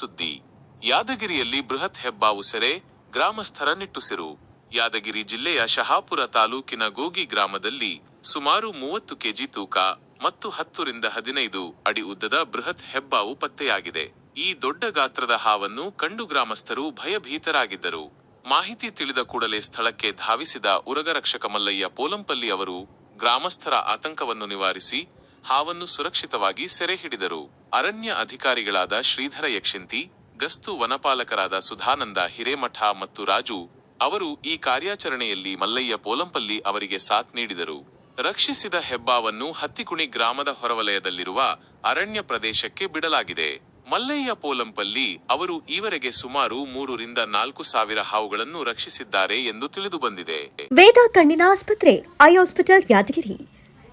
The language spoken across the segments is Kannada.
ಸುದ್ದಿ. ಯಾದಗಿರಿಯಲ್ಲಿ ಬೃಹತ್ ಹೆಬ್ಬಾವು ಸೆರೆ ಗ್ರಾಮಸ್ಥರ ನಿಟ್ಟುಸಿರು. ಯಾದಗಿರಿ ಜಿಲ್ಲೆಯ ಶಹಾಪುರ ತಾಲೂಕಿನ ಗೋಗಿ ಗ್ರಾಮದಲ್ಲಿ ಸುಮಾರು ಮೂವತ್ತು ಕೆಜಿ ತೂಕ ಮತ್ತು ಹತ್ತರಿಂದ ಹದಿನೈದು ಅಡಿ ಉದ್ದದ ಬೃಹತ್ ಹೆಬ್ಬಾವು ಪತ್ತೆಯಾಗಿದೆ. ಈ ದೊಡ್ಡ ಗಾತ್ರದ ಹಾವನ್ನು ಕಂಡು ಗ್ರಾಮಸ್ಥರು ಭಯಭೀತರಾಗಿದ್ದರು. ಮಾಹಿತಿ ತಿಳಿದ ಕೂಡಲೇ ಸ್ಥಳಕ್ಕೆ ಧಾವಿಸಿದ ಉರಗರಕ್ಷಕ ಮಲ್ಲಯ್ಯ ಪೋಲಂಪಲ್ಲಿ ಅವರು ಗ್ರಾಮಸ್ಥರ ಆತಂಕವನ್ನು ನಿವಾರಿಸಿ ಹಾವನ್ನು ಸುರಕ್ಷಿತವಾಗಿ ಸೆರೆ ಹಿಡಿದರು ಅರಣ್ಯ ಅಧಿಕಾರಿಗಳಾದ ಶ್ರೀಧರ ಯಕ್ಷಿಂತಿ, ಗಸ್ತು ವನಪಾಲಕರಾದ ಸುಧಾನಂದ ಹಿರೇಮಠ ಮತ್ತು ರಾಜು, ಅವರು ಈ ಕಾರ್ಯಾಚರಣೆಯಲ್ಲಿ ಮಲ್ಲಯ್ಯ ಪೋಲಂಪಲ್ಲಿ ಅವರಿಗೆ ಸಾಥ್ ನೀಡಿದರು. ರಕ್ಷಿಸಿದ ಹೆಬ್ಬಾವನ್ನು ಹತ್ತಿಕುಣಿ ಗ್ರಾಮದ ಹೊರವಲಯದಲ್ಲಿರುವ ಅರಣ್ಯ ಪ್ರದೇಶಕ್ಕೆ ಬಿಡಲಾಗಿದೆ. ಮಲ್ಲಯ್ಯ ಪೋಲಂಪಲ್ಲಿ ಅವರು ಈವರೆಗೆ ಸುಮಾರು ಮೂರರಿಂದ ನಾಲ್ಕು ಸಾವಿರ ಹಾವುಗಳನ್ನು ರಕ್ಷಿಸಿದ್ದಾರೆ ಎಂದು ತಿಳಿದುಬಂದಿದೆ ವೇದ ಕಣ್ಣಿನ ಆಸ್ಪತ್ರೆ, eye hospital Yadgiri.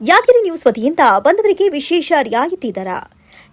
Yadgiri news ವತಿಯಿಂದ ಬಂದವರಿಗೆ ವಿಶೇಷ ರಿಯಾಯಿತಿ ದರ.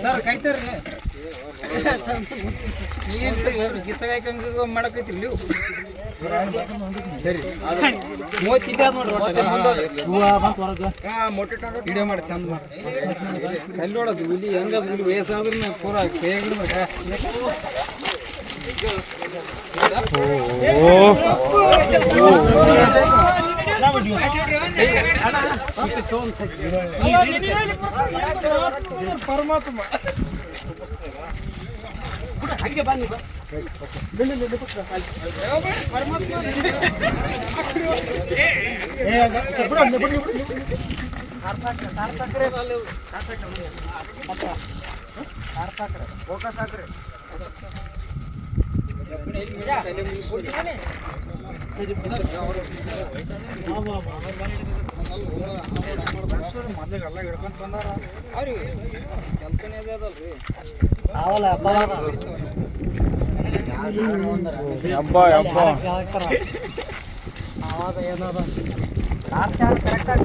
Sir ನೀವು. ಸರಿ ಮೂವತ್ತಿದ್ದೆ ಅದ್ ನೋಡ್ರಿ ವಿಡಿಯೋ ಮಾಡಿ ಚಂದ ಮಾಡಿ. ಅಲ್ಲಿ ನೋಡೋದು ಹುಲಿ ಹೆಂಗದ ಹುಲಿ ವಯಸ್ಸಾದ್ರೂ ಪೂರ ಕೈ ಪರಮಾತ್ಮ ಮೊದ್ಲಿಗೆಲ್ಲ ಹಿಡ್ಕೊಂತ ಬಂದಾರ ಅವ್ರಿಗೆ ಕೆಲಸನೇ ಅದೇ ಅದಲ್ರಿ ಚಾರ್ಜ್ ಚಾರ್ಜ್ ಕರೆಕ್ಟ್ ಆಗಿ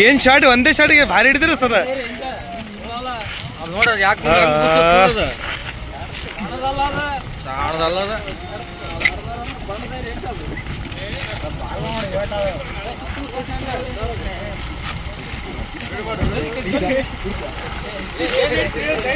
ಏನ್ ಶಾರ್ಟ್ ಒಂದೇ ಶಾರ್ಟ್ಗೆ ಭಾರಿ ಹಿಡಿದಿರ ಸರ್. ನೋಡ ಯಾಕೆ